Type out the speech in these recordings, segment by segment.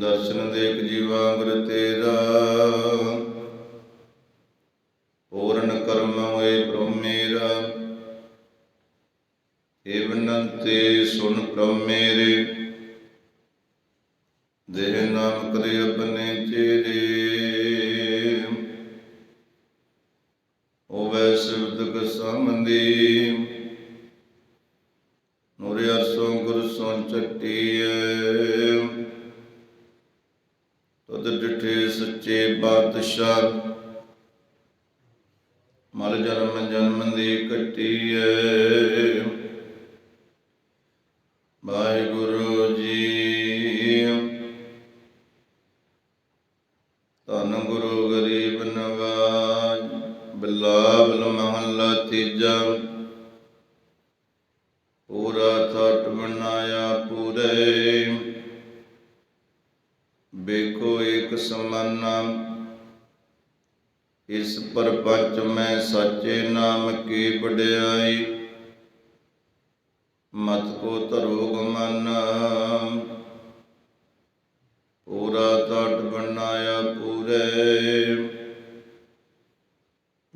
ਦਰਸ਼ਨ ਦੇਖ ਜੀਵਾ ਗੁਰ ਤੇਰਾ। ਪੂਰਨ ਕਰਮ ਹੋਏ ਪ੍ਰਭ ਮੇਰਾ। ਏ ਬਨੰਤੇ, ਸੁਣ ਪ੍ਰਭ ਮੇਰੇ। ਦੇਹ ਨਾਮ ਕਰੇ ਆਪਣੇ ਚੇਰੇ। ਹੋਵੇ ਸਿਵਤਕ ਸੰਬੰਧੀ। ਨੂਰੇ ਅਰਸੋਂ ਗੁਰ ਸੋਂ ਚੱਟੀਏ ਤਦ ਡਿਠੇ ਸੱਚੇ ਬਾਦਸ਼ਾਹ। ਮਲ ਜਨਮ ਜਨਮ ਦੀ ਕੱਟੀਐ। ਵਾਹਿਗੁਰੂ ਜੀ। ਧੰਨ ਗੁਰੂ ਗਰੀਬ ਨਵਾਜ, ਬਿਲਾਵਲ ਮਹੱਲਾ ਤੀਜਾ। ਪੂਰਾ ਥਟ ਬਣਾਇਆ ਪੂਰੇ। ਬੇਕੋ ਏਕ ਸਮਾਨਾ। ਇਸ ਪਰਪੰਚ ਮੈਂ ਸਾਚੇ ਨਾਮ ਕੀ ਵਡਿਆਈ। ਮਤ ਕੋ ਧਰੋ ਗਮਨ ਪੂਰਾ ਤਟ ਬਣਾਇਆ ਪੂਰੇ।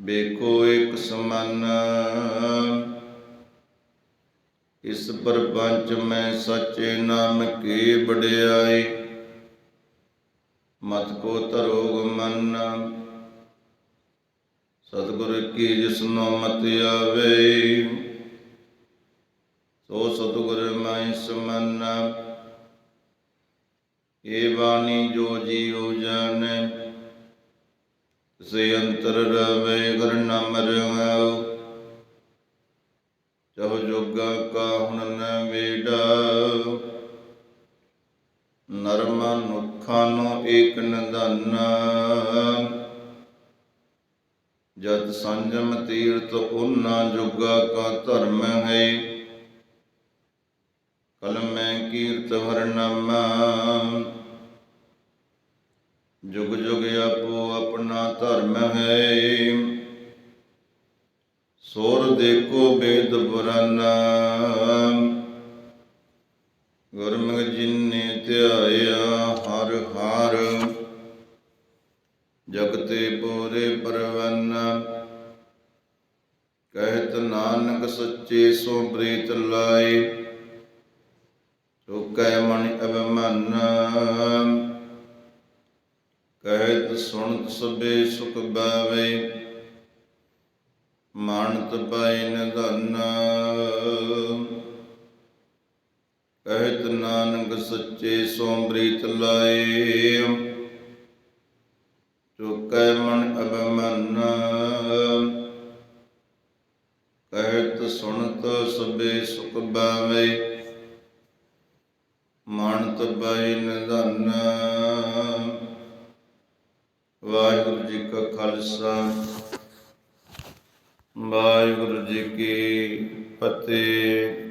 ਬੇਕੋ ਇੱਕ ਸਮਾਨ। ਇਸ ਪਰਪੰਚ ਮੈਂ ਸੱਚੇ ਨਾਮ ਕੀ ਵਡਿਆਈ। ਮਤ ਕੋ ਧਰੋ ਗਮਨ ਸਤਿਗੁਰ ਕੀ ਜਿਸਨੋ ਮਤ ਆਵੇ, ਸੋ ਸਤਿਗੁਰ ਮੈਂ ਸਮੰਨਾ। ਏ ਬਾਣੀ ਜੋ ਜੀਉ ਜਾਣੈ ਸੇ ਅੰਤਰ ਰਵੇ, ਗੁਰ ਨਾਮ ਰਹਾਉ ਨਰਮ ਨੁਖਾਂ ਨੂੰ ਏਕ ਨੰਦਨਾ ਜਦ ਸੰਜਮ ਤੀਰਥ ਉਨਾ ਜੁਗਾ ਕਾ ਧਰਮ ਹੈ, ਕਲਮੈ ਕੀਰਤ ਵਰਨਾਮਾ ਜੁਗ ਜੁਗ ਆਪੋ ਆਪਣਾ ਧਰਮ ਹੈ, ਸੋਰ ਦੇਖੋ ਬੇਦ ਪੁਰਾਨਾ। ਗੁਰਮੁਖ ਜਿਨੇ ਧਿਆਇਆ ਹਰ ਹਰ। ਜਗਤੇ ਪੂਰੇ ਪਰਵਨ। ਕਹਿਤ ਨਾਨਕ ਸੱਚੇ ਸੋ ਪ੍ਰੀਤ ਲਾਏ। ਚੁਕੈ ਮਨ ਅਭਿਮਨ ਕਹਿਤ ਸੁਣਤ ਸਭੇ ਸੁਖ ਬਾਵੇ ਮਾਨਤ ਪਾਈ ਨਿਧਨ। ਕਹਿਤ ਨਾਨਕ ਸੱਚੇ ਸੋ ਪ੍ਰੀਤ ਲਾਏ ਚੁਕੈ ਮਨ ਅਭਿਮਨ। ਕਹਿਤ ਸੁਣਤ ਸਭੇ ਸੁਖ ਬਾਵੇ ਮਾਨਤ ਪਾਈ ਨਿਧਨ। ਵਾਹਿਗੁਰੂ ਜੀ ਕਾ ਖਾਲਸਾ। ਵਾਹਿਗੁਰੂ ਜੀ ਕੀ ਫਤਿਹ।